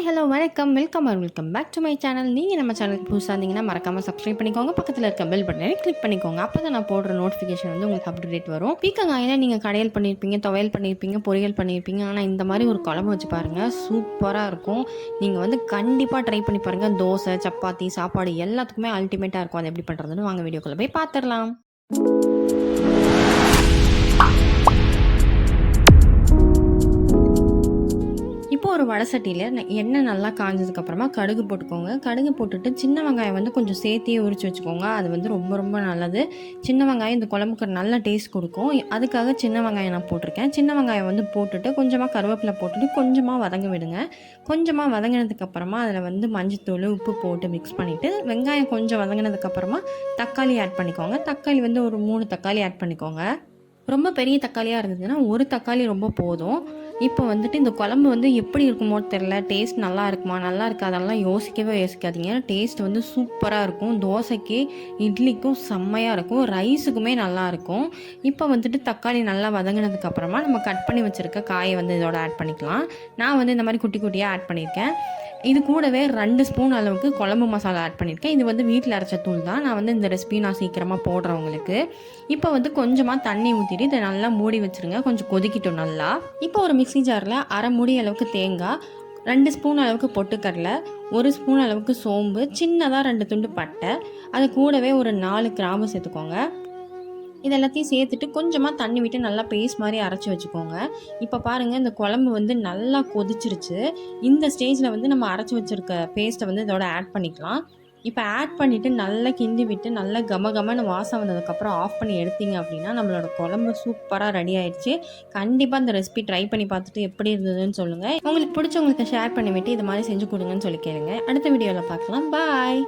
Hi hello வணக்கம். Welcome or welcome back to my channel நீங்கள் நம்ம சேனலுக்கு புதுசாக இருந்தீங்கன்னா மறக்காமல் சப்ஸ்கிரைப் பண்ணிக்கோங்க. பக்கத்தில் இருக்க பெல் பட்டனை கிளிக் பண்ணிக்கோங்க. அப்போ தான் நான் போடுற நோட்டிஃபிகேஷன் வந்து உங்களுக்கு அப்டேட் வரும். பீக்கங்காயில் நீங்கள் கடையல் பண்ணியிருப்பீங்க துவையல் பண்ணியிருப்பீங்க பொரியல் பண்ணியிருப்பீங்க ஆனால் இந்த மாதிரி ஒரு குழம்பு வச்சு பாருங்கள் சூப்பராக இருக்கும். நீங்கள் வந்து கண்டிப்பாக ட்ரை பண்ணி பாருங்கள் தோசை சப்பாத்தி சாப்பாடு எல்லாத்துக்குமே அல்டிமேட்டாக இருக்கும். அது எப்படி பண்ணுறதுன்னு வாங்க வீடியோக்குள்ளே போய் பார்த்துடலாம் ஒரு வடை சட்டியில் எண்ணெய் நல்லா காஞ்சதுக்கப்புறமா கடுகு போட்டுக்கோங்க. கடுகு போட்டுட்டு சின்ன வெங்காயம் வந்து கொஞ்சம் சேர்த்தியே உரிச்சு வச்சுக்கோங்க. அது வந்து ரொம்ப ரொம்ப நல்லது. சின்ன வெங்காயம் இந்த குழம்புக்கு நல்ல டேஸ்ட் கொடுக்கும். அதுக்காக சின்ன வெங்காயம் நான் போட்டிருக்கேன். சின்ன வெங்காயம் வந்து போட்டுட்டு கொஞ்சமாக கருவேப்பிலை போட்டுட்டு கொஞ்சமாக வதங்க விடுங்க. கொஞ்சமாக வதங்கினதுக்கப்புறமா அதில் வந்து மஞ்சத்தூள் உப்பு போட்டு மிக்ஸ் பண்ணிவிட்டு வெங்காயம் கொஞ்சம் வதங்கினதுக்கப்புறமா தக்காளி ஆட் பண்ணிக்கோங்க. தக்காளி வந்து ஒரு மூணு தக்காளி ஆட் பண்ணிக்கோங்க. ரொம்ப பெரிய தக்காளியாக இருந்ததுன்னா ஒரு தக்காளி ரொம்ப போதும். இப்போ வந்துட்டு இந்த குழம்பு வந்து எப்படி இருக்குமோ தெரில டேஸ்ட் நல்லா இருக்குமா? நல்லா இருக்காதெல்லாம் யோசிக்கவே யோசிக்காதீங்க. டேஸ்ட் வந்து சூப்பராக இருக்கும். தோசைக்கு இட்லிக்கும் செம்மையாக இருக்கும். ரைஸுக்குமே நல்லா இருக்கும். இப்போ வந்துட்டு தக்காளி நல்லா வதங்கினதுக்கப்புறமா நம்ம கட் பண்ணி வச்சுருக்க காயை வந்து இதோட ஆட் பண்ணிக்கலாம். நான் வந்து இந்த மாதிரி குட்டி குட்டியாக ஆட் பண்ணியிருக்கேன் இது கூடவே ரெண்டு ஸ்பூன் அளவுக்கு குழம்பு மசாலா ஆட் பண்ணியிருக்கேன். இது வந்து வீட்டில் அரைச்ச தூள் தான். நான் வந்து இந்த ரெசிபி நான் சீக்கிரமாக போடுறேன் உங்களுக்கு. இப்போ வந்து கொஞ்சமாக தண்ணி ஊற்றிட்டு இதை நல்லா மூடி வச்சுருங்க. கொஞ்சம் கொதிக்கிட்டோம் நல்லா. இப்போ ஒரு மிக்ஸி ஜாரில் அரை மூடி அளவுக்கு தேங்காய் ரெண்டு ஸ்பூன் அளவுக்கு பொட்டுக்கடலை ஒரு ஸ்பூன் அளவுக்கு சோம்பு சின்னதாக ரெண்டு துண்டு பட்டை அது கூடவே ஒரு நாலு கிராம்பு சேர்த்துக்கோங்க. இது எல்லாத்தையும் சேர்த்துட்டு கொஞ்சமாக தண்ணி விட்டு நல்லா பேஸ்ட் மாதிரி அரைச்சி வச்சுக்கோங்க. இப்போ பாருங்கள் இந்த குழம்பு வந்து நல்லா கொதிச்சிருச்சு. இந்த ஸ்டேஜில் வந்து நம்ம அரைச்சி வச்சுருக்க பேஸ்ட்டை வந்து இதோட ஆட் பண்ணிக்கலாம். இப்போ ஆட் பண்ணிவிட்டு நல்லா கிண்டி விட்டு நல்லா கம கமன்னு வாசம் வந்ததுக்கப்புறம் ஆஃப் பண்ணி எடுத்தீங்க அப்படின்னா நம்மளோட குழம்பு சூப்பராக ரெடி ஆயிடுச்சு. கண்டிப்பாக இந்த ரெசிபி ட்ரை பண்ணி பார்த்துட்டு எப்படி இருந்ததுன்னு சொல்லுங்கள் உங்களுக்கு பிடிச்சவங்களுக்கு ஷேர் பண்ணி விட்டு இது மாதிரி செஞ்சு கொடுங்கன்னு சொல்லி கேளுங்க. அடுத்த வீடியோவில் பார்க்கலாம். பாய்